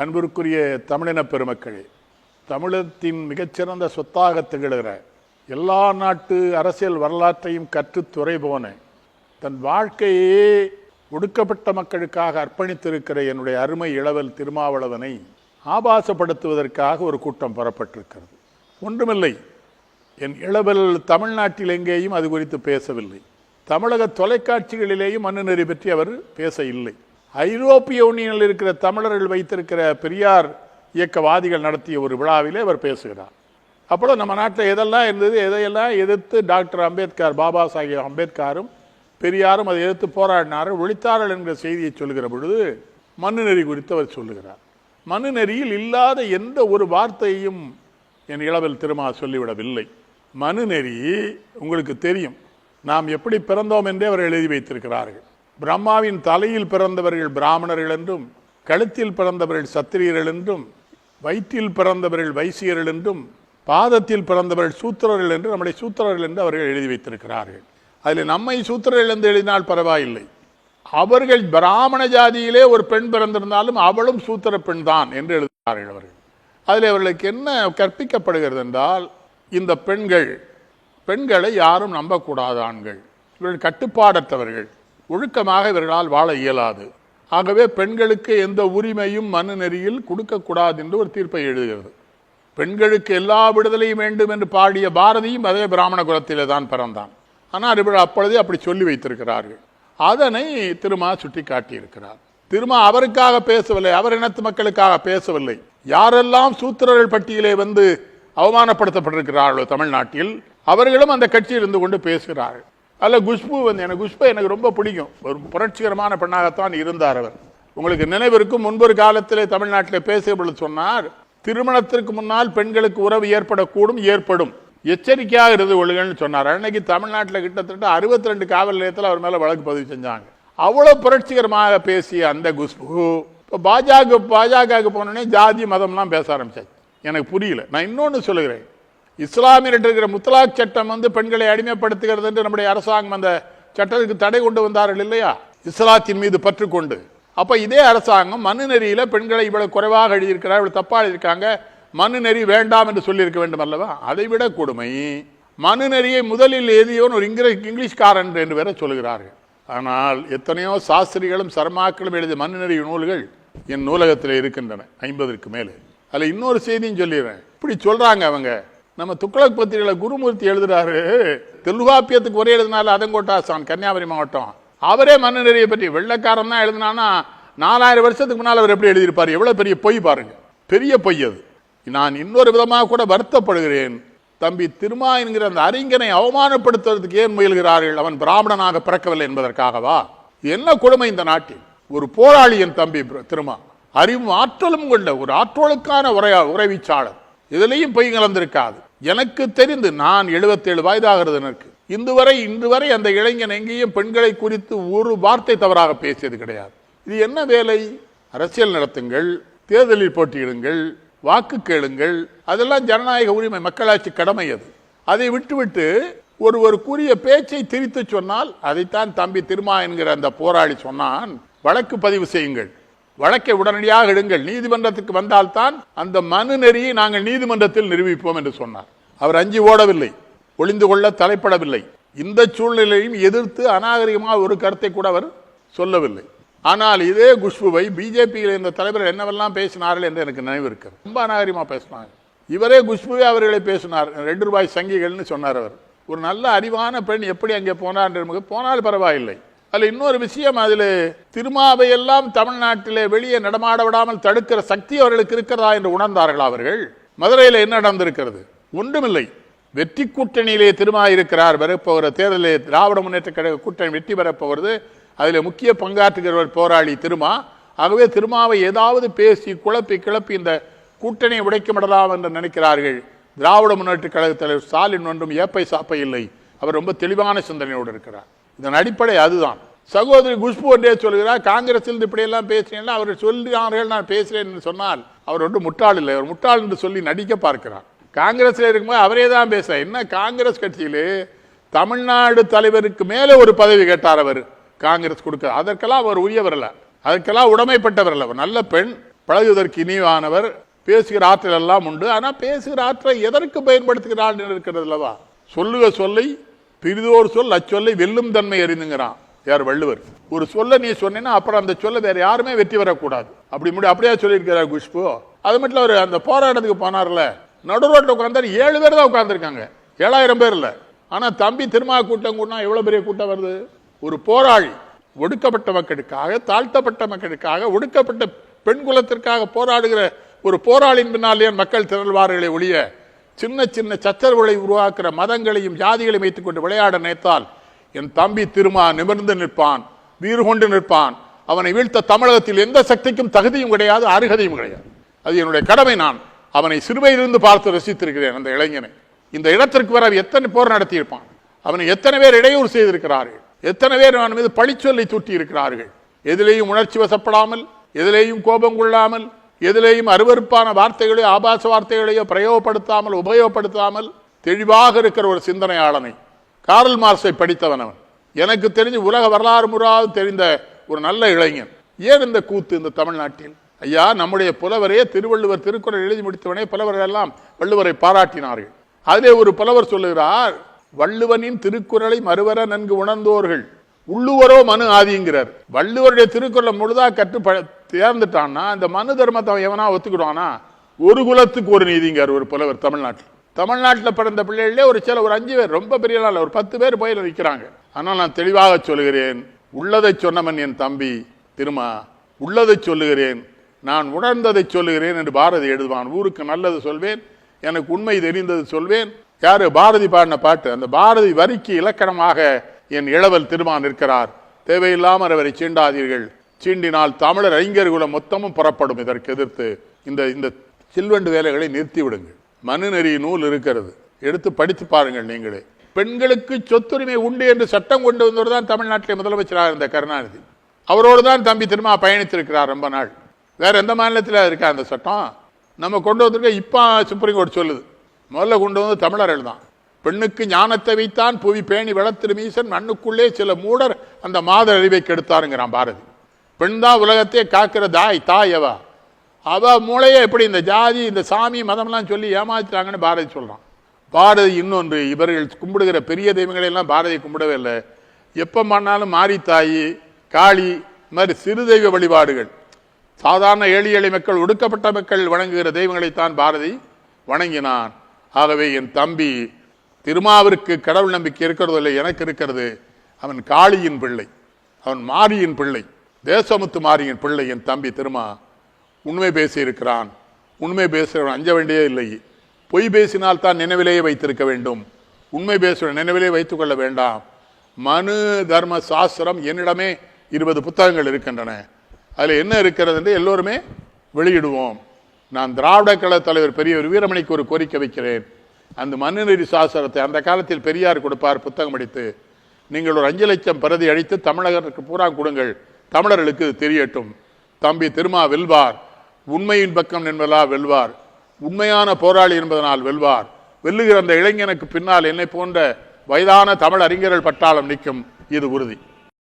அன்பிற்குரிய தமிழின பெருமக்களே தமிழத்தின் மிகச்சிறந்த சொத்தாக திகழ்கிற எல்லா நாட்டு அரசியல் வரலாற்றையும் கற்றுத் துறை போன தன் வாழ்க்கையே ஒடுக்கப்பட்ட மக்களுக்காக அர்ப்பணித்திருக்கிற என்னுடைய அருமை இளவல் திருமாவளவனை ஆபாசப்படுத்துவதற்காக ஒரு கூட்டம் புறப்பட்டிருக்கிறது. ஒன்றுமில்லை என் இளவல் தமிழ்நாட்டில் எங்கேயும் அது குறித்து பேசவில்லை. தமிழக தொலைக்காட்சிகளிலேயும் மண்ணுநெறி பற்றி அவர் பேச இல்லை. ஐரோப்பிய யூனியனில் இருக்கிற தமிழர்கள் வைத்திருக்கிற பெரியார் இயக்கவாதிகள் நடத்திய ஒரு விழாவிலே அவர் பேசுகிறார். அப்போ நம்ம நாட்டில் எதெல்லாம் இருந்தது எதையெல்லாம் எதிர்த்து டாக்டர் அம்பேத்கர் பாபா சாஹேப் அம்பேத்கரும் பெரியாரும் அதை எதிர்த்து போராடினார்கள் ஒழித்தார்கள் என்கிற செய்தியை சொல்லுகிற பொழுது மண்ணுநெறி குறித்து அவர் சொல்லுகிறார் மனுநெறியில் இல்லாத எந்த ஒரு வார்த்தையையும் என் இளவில் திருமா சொல்லிவிடவில்லை. மனு நெறி உங்களுக்கு தெரியும். நாம் எப்படி பிறந்தோம் என்றே அவர் எழுதி வைத்திருக்கிறார்கள். பிரம்மாவின் தலையில் பிறந்தவர்கள் பிராமணர்கள் என்றும் கழுத்தில் பிறந்தவர்கள் சத்திரியர்கள் என்றும் வயிற்றில் பிறந்தவர்கள் வைசியர்கள் என்றும் பாதத்தில் பிறந்தவர்கள் சூத்திரர்கள் என்று நம்முடைய சூத்திரர்கள் என்று அவர்கள் எழுதி வைத்திருக்கிறார்கள். அதில் நம்மை சூத்திரர்கள் என்று எழுதினால் பரவாயில்லை. அவர்கள் பிராமண ஜாதியிலே ஒரு பெண் பிறந்திருந்தாலும் அவளும் சூத்திர பெண் தான் என்று எழுதுகிறார்கள் அவர்கள். அதில் அவர்களுக்கு என்ன கற்பிக்கப்படுகிறது என்றால் இந்த பெண்கள் பெண்களை யாரும் நம்பக்கூடாத ஆண்கள் இவர்கள் கட்டுப்பாடற்றவர்கள். ஒழுக்கமாக இவர்களால் வாழ இயலாது. ஆகவே பெண்களுக்கு எந்த உரிமையும் மனு நெறியில் கொடுக்கக்கூடாது என்று ஒரு தீர்ப்பை எழுதுகிறது. பெண்களுக்கு எல்லா விடுதலையும் வேண்டும் என்று பாடிய பாரதியும் அதே பிராமண குலத்திலே தான் பிறந்தான். ஆனால் இவர்கள் அப்பொழுதே அப்படி சொல்லி வைத்திருக்கிறார்கள். அதனை திருமா சுட்டி காட்டியிருக்கிறார் திருமா அவருக்காக பேசவில்லை அவர் இனத்து மக்களுக்காக பேசவில்லை. யாரெல்லாம் சூத்திரர்கள் பட்டியலே வந்து அவமானப்படுத்தப்பட்டிருக்கிறார்களோ தமிழ்நாட்டில் அவர்களும் அந்த கட்சியில் இருந்து கொண்டு பேசுகிறார்கள். அல்ல குஷ்பு வந்து எனக்கு குஷ்பு எனக்கு ரொம்ப பிடிக்கும். ஒரு புரட்சிகரமான பெண்ணாகத்தான் இருந்தார் அவர். உங்களுக்கு நினைவிருக்கும் முன்பொரு காலத்திலே தமிழ்நாட்டில் பேசிய பொழுது சொன்னார் திருமணத்திற்கு முன்னால் பெண்களுக்கு உறவு ஏற்படக்கூடும் ஏற்படும். எச்சரிக்கையாக இருந்து கொள்ளுங்கள்னு சொன்னார். அன்னைக்கு தமிழ்நாட்டில் கிட்டத்தட்ட அறுபத்தி ரெண்டு காவல் நிலையத்தில் அவர் மேலே வழக்கு பதிவு செஞ்சாங்க. அவ்வளோ புரட்சிகரமாக பேசிய அந்த குஷ்பு இப்போ பாஜக பாஜகவுக்கு போனோடனே ஜாதி மதம்லாம் பேச ஆரம்பிச்சாச்சு. எனக்கு புரியல. நான் இன்னொன்று சொல்லுகிறேன். இஸ்லாமியர் இருக்கிற முத்தலாக் சட்டம் வந்து பெண்களை அடிமைப்படுத்துகிறது என்று நம்முடைய அரசாங்கம் அந்த சட்டத்துக்கு தடை கொண்டு வந்தார்கள் இல்லையா? இஸ்லாத்தின் மீது பற்றுக்கொண்டு. அப்போ இதே அரசாங்கம் மனு நெறியில் பெண்களை இவ்வளவு குறைவாக எழுதியிருக்கிறார் இவ்வளவு தப்பாக எழுதியிருக்காங்க மனு நெறி வேண்டாம் என்று சொல்லியிருக்க வேண்டும் அல்லவா? அதை விட கொடுமை. மனு நெறியை முதலில் எழுதியவன் ஒரு இங்கிலீஷ் இங்கிலீஷ்காரன் என்று வேற சொல்லுகிறார்கள். ஆனால் எத்தனையோ சாஸ்திரிகளும் சர்மாக்களும் எழுதிய மனு நெறி நூல்கள் என் நூலகத்தில் இருக்கின்றன ஐம்பதற்கு மேலே. அதில் இன்னொரு செய்தியும் சொல்லிடுறேன். இப்படி சொல்கிறாங்க அவங்க. நம்ம துக்ளக் பத்திரிகையில் குருமூர்த்தி எழுதுறாரு தெலுகாப்பியத்துக்கு ஒரே எழுதினால அதங்கோட்டாசான் கன்னியாகுமரி மாவட்டம். அவரே மன்னநெறியை பற்றி வெள்ளக்காரன் தான் எழுதினானா நாலாயிரம் வருஷத்துக்கு முன்னால் அவர் எப்படி எழுதியிருப்பார்? எவ்வளோ பெரிய பொய் பாருங்க. பெரிய பொய் அது. நான் இன்னொரு விதமாக கூட வருத்தப்படுகிறேன். தம்பி திருமா என்கிற அந்த அறிஞனை அவமானப்படுத்துவதற்கு ஏன் முயல்கிறார்கள்? அவன் பிராமணனாக பிறக்கவில்லை என்பதற்காகவா? என்ன கொடுமை இந்த நாட்டில்? ஒரு போராளி என் தம்பி திருமா. அறிவும் ஆற்றலும் கொண்ட ஒரு ஆற்றலுக்கான உரையா உறைவீச்சாளர் இதுலேயும் பொய் கலந்திருக்காது. எனக்கு தெரிந்து நான் 77 வயதாகிறது எனக்கு. இன்று வரை இன்று வரை அந்த இளைஞன் எங்கேயும் பெண்களை குறித்து ஒரு வார்த்தை தவறாக பேசியது கிடையாது. இது என்ன வேலை? அரசியல் நடத்துங்கள் தேர்தலில் போட்டியிடுங்கள் வாக்கு கேளுங்கள். அதெல்லாம் ஜனநாயக உரிமை மக்களாட்சி கடமை அது. அதை விட்டுவிட்டு ஒரு ஒரு கூறிய பேச்சை திரித்து சொன்னால் அதைத்தான் தம்பி திருமா என்கிற அந்த போராளி சொன்னான் வழக்கு பதிவு செய்யுங்கள். வழக்கை உடனடியாக எடுங்கள். நீதிமன்றத்துக்கு வந்தால்தான் அந்த மனு நெறியை நாங்கள் நீதிமன்றத்தில் நிரூபிப்போம் என்று சொன்னார். அவர் அஞ்சி ஓடவில்லை. ஒளிந்து கொள்ள தலைப்படவில்லை. இந்த சூழ்நிலையும் எதிர்த்து அநாகரிகமாக ஒரு கருத்தை கூட அவர் சொல்லவில்லை. ஆனால் இதே குஷ்புவை பிஜேபியில் இருந்த தலைவர்கள் என்னவெல்லாம் பேசினார்கள் என்று எனக்கு நினைவு இருக்கிறது. ரொம்ப அநாகரிகமாக பேசினாங்க இவரே குஷ்புவே அவர்களை பேசினார். ரெண்டு ரூபாய் சங்கிகள்னு சொன்னார் அவர். ஒரு நல்ல அறிவான பெண் எப்படி அங்கே போனார் என்று நமக்கு போனால் பரவாயில்லை. அதில் இன்னொரு விஷயம் அதில் திருமாவை எல்லாம் தமிழ்நாட்டிலே வெளியே நடமாட விடாமல் தடுக்கிற சக்தி அவர்களுக்கு இருக்கிறதா என்று உணர்ந்தார்கள் அவர்கள். மதுரையில் என்ன நடந்திருக்கிறது? ஒன்றுமில்லை. வெற்றி கூட்டணியிலே திருமா இருக்கிறார் வரப்போகிற தேர்தலில் திராவிட முன்னேற்ற கழக கூட்டணி வெற்றி பெறப்போகிறது அதில் முக்கிய பங்காற்றுகிறவர் போராளி திருமா. ஆகவே திருமாவை ஏதாவது பேசி குழப்பி கிளப்பி இந்த கூட்டணியை உடைக்கமிடலாம் என்று நினைக்கிறார்கள். திராவிட முன்னேற்ற கழக தலைவர் ஸ்டாலின் ஒன்றும் ஏப்பை சாப்பை இல்லை. அவர் ரொம்ப தெளிவான சிந்தனையோடு இருக்கிறார். இதன் அடிப்படை அதுதான். சகோதரி குஷ்பு ஒன்றே சொல்கிறார் காங்கிரஸில் இப்படியெல்லாம் பேசினேன் அவர் சொல்லுகிறார்கள் நான் பேசுகிறேன் என்று சொன்னால் அவர் ஒன்று முட்டாள் இல்லை. அவர் முட்டாள் என்று சொல்லி நடிக்க பார்க்கிறார். காங்கிரஸில் இருக்கும்போது அவரே தான் பேசுறார். என்ன காங்கிரஸ் கட்சியிலே தமிழ்நாடு தலைவருக்கு மேலே ஒரு பதவி கேட்டார் அவர். காங்கிரஸ் கொடுக்க அதற்கெல்லாம் அவர் உரியவரல அதற்கெல்லாம் உடமைப்பட்டவரல அவர் நல்ல பெண் பழகுவதற்கு இனிவானவர் பேசுகிற ஆற்றல் எல்லாம் உண்டு. ஆனால் பேசுகிற ஆற்றலை எதற்கு பயன்படுத்துகிறாள் என்று இருக்கிறது அல்லவா? சொல்லுக சொல்லை பிரிதோர் சொல் அச்சொல்லை வெல்லும் தன்மை அறிந்துங்கிறான். யார் வள்ளுவர்? ஒரு சொல்ல நீ சொன்னீங்கன்னா அப்புறம் அந்த சொல்ல வேற யாருமே வெற்றி வரக்கூடாது. அப்படி முடி அப்படியே சொல்லியிருக்கிறார் குஷ்பு. அது மட்டும் அவர் அந்த போராட்டத்துக்கு போனார்ல. நடு ரோட்டில் உட்காந்தாரு ஏழு பேர் தான் உட்காந்துருக்காங்க ஏழாயிரம் பேர் இல்லை. ஆனால் தம்பி திருமா கூட்டம் கூட்டினா எவ்வளோ பெரிய கூட்டம் வருது? ஒரு போராளி ஒடுக்கப்பட்ட மக்களுக்காக தாழ்த்தப்பட்ட மக்களுக்காக ஒடுக்கப்பட்ட பெண் குலத்திற்காக போராடுகிற ஒரு போராளியின் பின்னாலேயே மக்கள் திரள்வார்களே ஒழிய சின்ன சின்ன சச்சரவுகளை உருவாக்குற மதங்களையும் ஜாதிகளையும் வைத்துக்கொண்டு விளையாட நினைத்தால் என் தம்பி திருமா நிமிர்ந்து நிற்பான் வீறு கொண்டு நிற்பான். அவனை வீழ்த்த தமிழகத்தில் எந்த சக்திக்கும் தகுதியும் கிடையாது அருகதையும் கிடையாது. அது என்னுடைய கடமை நான். அவனை சிறுவையிலிருந்து பார்த்து ரசித்திருக்கிறேன் அந்த இளைஞனை. இந்த இடத்திற்கு வர எத்தனை போர் நடத்தியிருப்பான்? அவனை எத்தனை பேர் இடையூறு செய்திருக்கிறார்கள்? எத்தனை பேர் அவன் மீது பழிச்சொல்லை தூட்டி இருக்கிறார்கள் எதிலேயும் உணர்ச்சி வசப்படாமல் எதிலேயும் கோபம் கொள்ளாமல் எதிலேயும் அருவருப்பான வார்த்தைகளையோ ஆபாச வார்த்தைகளையோ பிரயோகப்படுத்தாமல் உபயோகப்படுத்தாமல் தெளிவாக இருக்கிற ஒரு சிந்தனையாளனை காரல் மார்ஸை படித்தவன் அவன். எனக்கு தெரிஞ்சு உலக வரலாறு முறாவது தெரிந்த ஒரு நல்ல இளைஞன். ஏன் இந்த கூத்து இந்த தமிழ்நாட்டில்? ஐயா நம்முடைய புலவரே திருவள்ளுவர் திருக்குறள் எழுதி முடித்தவனே புலவர்கள் எல்லாம் வள்ளுவரை பாராட்டினார்கள். அதிலே ஒரு புலவர் சொல்லுகிறார் வள்ளுவனின் திருக்குறளை மறுவர நன்கு உணர்ந்தோர்கள். உள்ளுவரோ மனு ஆதிங்கிறார். வள்ளுவருடைய திருக்குறளை முழுதா கற்று தேர்ந்துட்டான்னா இந்த மனு தர்மத்தை அவன் எவனா ஒத்துக்கிடுவானா? ஒரு குலத்துக்கு ஒரு நீதிங்கார் ஒரு புலவர் தமிழ்நாட்டில். தமிழ்நாட்டில் பிறந்த பிள்ளைகளே ஒரு சில ஒரு அஞ்சு பேர் ரொம்ப பெரிய நாள் ஒரு பத்து பேர் போயில நிற்கிறாங்க. ஆனால் நான் தெளிவாக சொல்லுகிறேன் உள்ளதை சொன்னவன் என் தம்பி திருமா உள்ளதை சொல்லுகிறேன் நான் உணர்ந்ததை சொல்லுகிறேன் என்று பாரதி எழுதுவான். ஊருக்கு நல்லது சொல்வேன் எனக்கு உண்மை தெரிந்தது சொல்வேன். யாரு? பாரதி பாடின பாட்டு அந்த பாரதி வரிக்கு இலக்கணமாக என் இளவல் திருமான் இருக்கிறார் தேவையில்லாமல் அவரை சீண்டாதீர்கள். சீண்டினால் தமிழர் அறிஞர்குலம் மொத்தமும் புறப்படும். இதற்கு எதிர்த்து இந்த இந்த சில்வண்டு வேலைகளை நிறுத்தி விடுங்கள் மனுநெறி நூல் இருக்கிறது. எடுத்து படித்து பாருங்கள் நீங்களே. பெண்களுக்கு சொத்துரிமை உண்டு என்று சட்டம் கொண்டு வந்தவர் தான் தமிழ்நாட்டிலே முதலமைச்சராக இருந்த கருணாநிதி. அவரோடு தான் தம்பி திருமா பயணித்திருக்கிறார் ரொம்ப நாள். வேற எந்த மாநிலத்தில் இருக்கா அந்த சட்டம்? நம்ம கொண்டு வந்திருக்க இப்போ சுப்ரீம் கோர்ட் சொல்லுது. முதல்ல கொண்டு வந்து தமிழர்கள் தான். பெண்ணுக்கு ஞானத்தை வைத்தான் புவி பேணி வளர்த்திரு மீசன் மண்ணுக்குள்ளே சில மூடர் அந்த மாத அறிவை கெடுத்தாருங்கிறான் பாரதி. பெண் தான் உலகத்தையே காக்கிற தாய் தாய் அவ. அவ மூளையே எப்படி இந்த ஜாதி இந்த சாமி மதம்லாம் சொல்லி ஏமாத்திட்டாங்கன்னு பாரதி சொல்கிறான் பாரதி இன்னொன்று இவர்கள் கும்பிடுகிற பெரிய தெய்வங்களை எல்லாம் பாரதி கும்பிடவே இல்லை. எப்போ பண்ணாலும் மாரித்தாயி காளி இந்த மாதிரி சிறு தெய்வ வழிபாடுகள். சாதாரண ஏழை எளிய மக்கள் ஒடுக்கப்பட்ட மக்கள் வணங்குகிற தெய்வங்களைத்தான் பாரதி வணங்கினான். ஆகவே என் தம்பி திருமாவிற்கு கடவுள் நம்பிக்கை இருக்கிறது இல்லை எனக்கு இருக்கிறது. அவன் காளியின் பிள்ளை. அவன் மாரியின் பிள்ளை. தேசமுத்து மாரியின் பிள்ளை என் தம்பி திருமா உண்மை பேசியிருக்கிறான். உண்மை பேசுகிறவன் அஞ்ச வேண்டியே இல்லை. பொய் பேசினால் தான் நினைவிலேயே வைத்திருக்க வேண்டும். உண்மை பேசுகிற நினைவிலே வைத்துக்கொள்ள வேண்டாம். மனு தர்ம சாஸ்திரம் என்னிடமே இருபது புத்தகங்கள் இருக்கின்றன. அதில் என்ன இருக்கிறது என்று எல்லோருமே வெளியிடுவோம். நான் திராவிட கழக தலைவர் பெரியவர் வீரமணிக்கு ஒரு கோரிக்கை வைக்கிறேன். அந்த மனுநெறி சாஸ்திரத்தை அந்த காலத்தில் பெரியார் கொடுப்பார் புத்தகம் அடித்து நீங்கள் ஒரு அஞ்சு லட்சம் பிரதி அடித்து தமிழகத்துக்கு பூரா கொடுங்கள். தமிழர்களுக்கு தெரியட்டும். தம்பி திருமா வெல்வார். உண்மையின் பக்கம் என்பதா வெல்வார். உண்மையான போராளி என்பதனால் வெல்வார். வெல்லுகிற அந்த இளைஞனுக்கு பின்னால் என்னை போன்ற வயதான தமிழ் அறிஞர்கள் பட்டாளம் நிற்கும். இது உறுதி.